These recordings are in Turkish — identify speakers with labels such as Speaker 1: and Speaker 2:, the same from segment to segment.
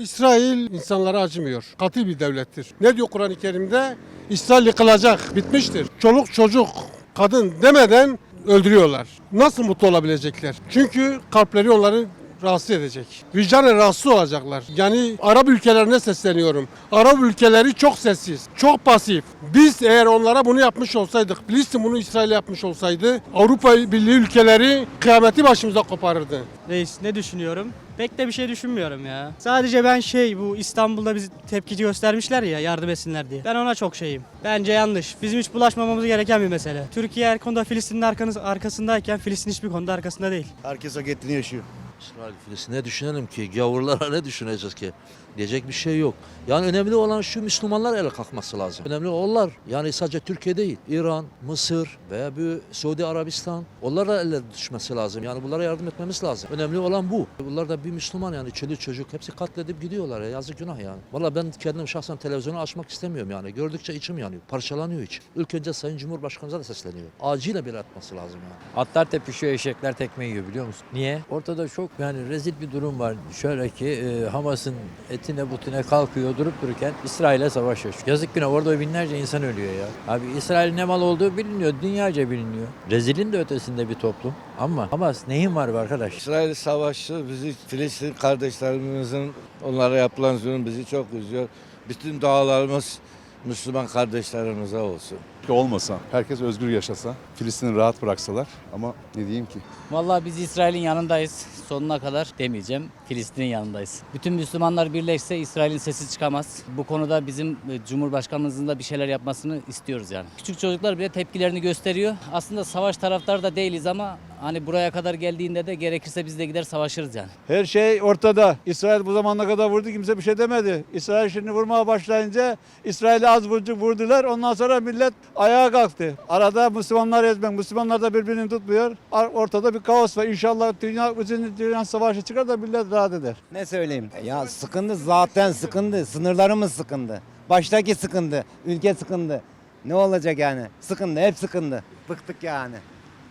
Speaker 1: İsrail insanlara acımıyor. Katil bir devlettir. Ne diyor Kur'an-ı Kerim'de? İsrail yıkılacak, bitmiştir. Çoluk çocuk, kadın demeden öldürüyorlar. Nasıl mutlu olabilecekler? Çünkü kalpleri onları rahatsız edecek. Vicdanen rahatsız olacaklar. Yani Arap ülkelerine sesleniyorum. Arap ülkeleri çok sessiz, çok pasif. Biz eğer onlara bunu yapmış olsaydık, Filistin bunu İsrail yapmış olsaydı Avrupa Birliği ülkeleri kıyameti başımıza koparırdı.
Speaker 2: Reis ne düşünüyorum? Pek de bir şey düşünmüyorum ya. Sadece ben şey bu İstanbul'da bizi tepkici göstermişler ya yardım etsinler diye. Ben ona çok şeyim. Bence yanlış. Bizim hiç bulaşmamamız gereken bir mesele. Türkiye her konuda Filistin'in arkasındayken Filistin hiçbir konuda arkasında değil.
Speaker 3: Herkes hak ettiğini yaşıyor.
Speaker 4: İsrail Filistin ne düşünelim ki? Gavurlara ne düşüneceğiz ki? Diyecek bir şey yok. Yani önemli olan şu Müslümanlar ele kalkması lazım. Önemli onlar. Yani sadece Türkiye değil. İran, Mısır veya bir Suudi Arabistan. Onlara ele düşmesi lazım. Yani bunlara yardım etmemiz lazım. Önemli olan bu. Bunlar da bir Müslüman yani. Çoluk çocuk hepsi katledip gidiyorlar ya. Yazık günah yani. Valla ben kendim şahsen televizyonu açmak istemiyorum yani. Gördükçe içim yanıyor. Parçalanıyor içim. İlk önce Sayın Cumhurbaşkanımıza da sesleniyor. Acilen bir atması lazım yani.
Speaker 5: Atlar tepişiyor, eşekler tekme yiyor biliyor musun? Niye? Ortada çok yani rezil bir durum var. Şöyle ki e, Hamas'ın etine butine kalkıyor durup dururken İsrail'e savaş açıyor. Yazık günah orada binlerce insan ölüyor ya. Abi İsrail ne mal olduğu biliniyor, dünyaca biliniyor. Rezilin de ötesinde bir toplum. Ama Hamas neyin var be arkadaş?
Speaker 6: İsrail savaşı bizi Filistin kardeşlerimizin onlara yapılan zulüm bizi çok üzüyor. Bütün dağlarımız Müslüman kardeşlerimize olsun.
Speaker 7: Keşke olmasa, herkes özgür yaşasa, Filistin'i rahat bıraksalar ama ne diyeyim ki?
Speaker 8: Vallahi biz İsrail'in yanındayız. Sonuna kadar demeyeceğim. Filistin'in yanındayız. Bütün Müslümanlar birleşse İsrail'in sesi çıkamaz. Bu konuda bizim e, Cumhurbaşkanımızın da bir şeyler yapmasını istiyoruz yani. Küçük çocuklar bile tepkilerini gösteriyor. Aslında savaş taraftarı da değiliz ama hani buraya kadar geldiğinde de gerekirse biz de gider savaşırız yani.
Speaker 9: Her şey ortada. İsrail bu zamana kadar vurdu kimse bir şey demedi. İsrail şimdi vurmaya başlayınca İsrail'i az vurdu, vurdular. Ondan sonra millet ayağa kalktı. Arada Müslümanlar ezmek, Müslümanlar da birbirini tutmuyor. Ortada bir kaos var. İnşallah dünya, bütün dünya savaşı çıkar da millet rahat eder.
Speaker 3: Ne söyleyeyim? Ya sıkıntı zaten sıkıntı. Sınırlarımız sıkıntı. Baştaki sıkıntı. Ülke sıkıntı. Ne olacak yani? Sıkıntı, hep sıkıntı. Bıktık yani.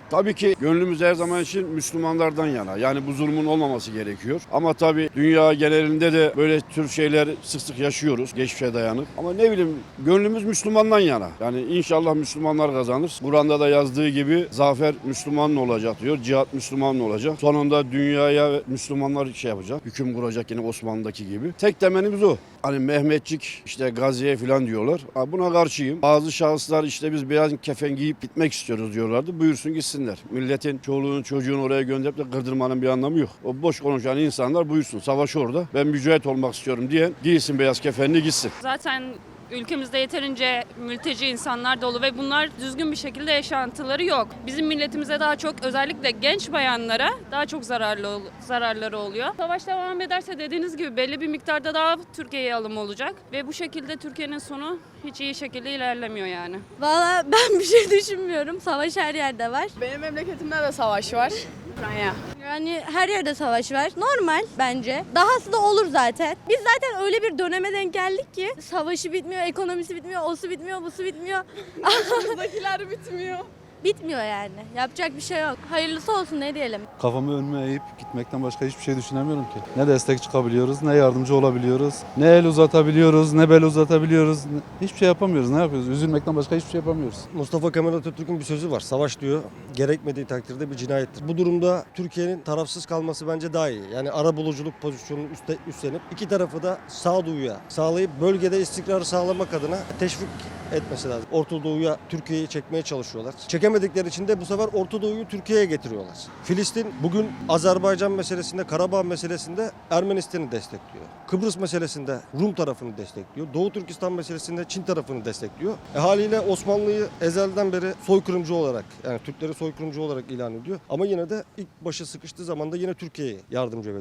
Speaker 10: Tabii ki gönlümüz her zaman için Müslümanlardan yana. Yani bu zulmün olmaması gerekiyor. Ama tabii dünya genelinde de böyle tür şeyler sık sık yaşıyoruz. Geçmişe dayanık. Ama ne bileyim gönlümüz Müslümandan yana. Yani inşallah Müslümanlar kazanır. Kur'an'da da yazdığı gibi zafer Müslümanla olacak diyor. Cihat Müslümanla olacak. Sonunda dünyaya Müslümanlar şey yapacak. Hüküm kuracak yine Osmanlı'daki gibi. Tek temennimiz o. Hani Mehmetçik işte Gazi'ye falan diyorlar. Ha, Buna karşıyım. Bazı şahıslar işte biz beyaz kefen giyip gitmek istiyoruz diyorlardı. Buyursun gitsinler. Milletin çoluğunu çocuğunu oraya gönderip de kırdırmanın bir anlamı yok. O boş konuşan insanlar buyursun savaş orada. Ben mücahit olmak istiyorum diyen giysin beyaz kefenini gitsin.
Speaker 11: Zaten ülkemizde yeterince mülteci insanlar dolu ve bunlar düzgün bir şekilde yaşantıları yok. Bizim milletimize daha çok özellikle genç bayanlara daha çok zararlı zararları oluyor. Savaş devam ederse dediğiniz gibi belli bir miktarda daha Türkiye'ye alım olacak ve bu şekilde Türkiye'nin sonu hiç iyi şekilde ilerlemiyor yani.
Speaker 12: Valla ben bir şey düşünmüyorum. Savaş her yerde var.
Speaker 11: Benim memleketimde de savaş var. Ukrayna.
Speaker 12: Yani her yerde savaş var. Normal bence. Dahası da olur zaten. Biz zaten öyle bir döneme denk geldik ki savaşı bitmiyor, ekonomisi bitmiyor, osu bitmiyor, busu bitmiyor.
Speaker 11: Buradakiler bitmiyor.
Speaker 12: Bitmiyor yani. Yapacak bir şey yok. Hayırlısı olsun ne diyelim.
Speaker 7: Kafamı önüme eğip gitmekten başka hiçbir şey düşünemiyorum ki. Ne destek çıkabiliyoruz, ne yardımcı olabiliyoruz, ne el uzatabiliyoruz, ne bel uzatabiliyoruz. Hiçbir şey yapamıyoruz. Ne yapıyoruz? Üzülmekten başka hiçbir şey yapamıyoruz.
Speaker 6: Mustafa Kemal Atatürk'ün bir sözü var. Savaş diyor gerekmediği takdirde bir cinayettir. Bu durumda Türkiye'nin tarafsız kalması bence daha iyi. Yani ara buluculuk pozisyonunu üstlenip iki tarafı da sağduyuya sağlayıp bölgede istikrarı sağlamak adına teşvik etmesi lazım. Orta Doğu'ya Türkiye'yi çekmeye çalışıyorlar. Çekemedikleri için de bu sefer Orta Doğu'yu Türkiye'ye getiriyorlar. Filistin bugün Azerbaycan meselesinde, Karabağ meselesinde Ermenistan'ı destekliyor. Kıbrıs meselesinde Rum tarafını destekliyor. Doğu Türkistan meselesinde Çin tarafını destekliyor. E haliyle Osmanlı'yı ezelden beri soykırımcı olarak yani Türkleri soykırımcı olarak ilan ediyor. Ama yine de ilk başı sıkıştığı zaman da yine Türkiye'ye yardımcı